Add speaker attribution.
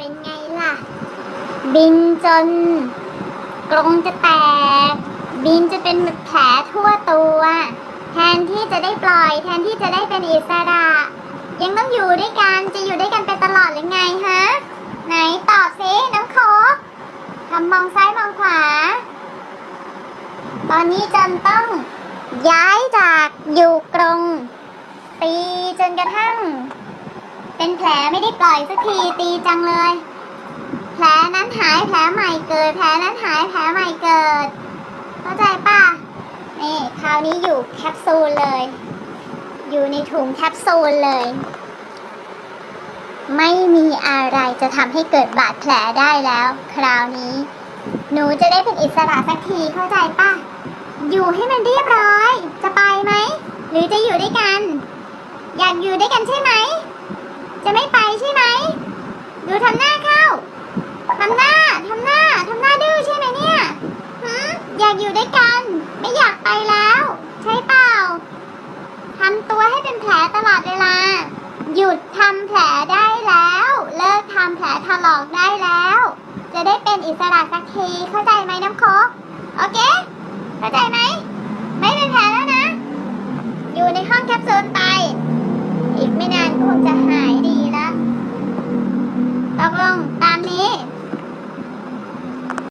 Speaker 1: เป็นไงล่ะ บินจนกรงจะแตก บินจะเป็นแผลทั่วตัว แทนที่จะได้ปล่อย แทนที่จะได้เป็นอิสระ ยังต้องอยู่ด้วยกัน จะอยู่ด้วยกันไปตลอดหรือไงฮะ ไหนตอบสิน้องโคกทำมองซ้ายมองขวา ตอนนี้จนต้องย้ายจากอยู่กรง ตีจนกระทั่ง เป็นแผลไม่ได้ปล่อยสักทีตีจังเลย แผลนั้นหายแผลใหม่เกิด แผลนั้นหายแผลใหม่เกิด เข้าใจป่ะ นี่คราวนี้อยู่แคปซูลเลย อยู่ในถุงแคปซูลเลย ไม่มีอะไรจะทำให้เกิดบาดแผลได้แล้ว คราวนี้ หนูจะได้เป็นอิสระสักทีเข้าใจป่ะ อยู่ให้มันเรียบร้อย จะไปไหม หรือจะอยู่ด้วยกัน อยากอยู่ด้วยกันใช่ไหม จะไม่ไปใช่ไหม ดูทำหน้าเข้า ทำหน้า ทำหน้า ทำหน้าดื้อใช่ไหมเนี่ยหืมอยากอยู่ด้วยกัน ไม่อยากไปแล้ว ใช่เปล่า ทำตัวให้เป็นแผลตลอดเวลา หยุดทำแผลได้แล้ว เลิกทำแผลถลอกได้แล้ว จะได้เป็นอิสระสักทีเข้าใจไหมน้ำโคกโอเค เข้าใจไหม ไม่เป็นแผลแล้วนะ อยู่ในห้องแคปซูลไป อีกไม่นานคงจะ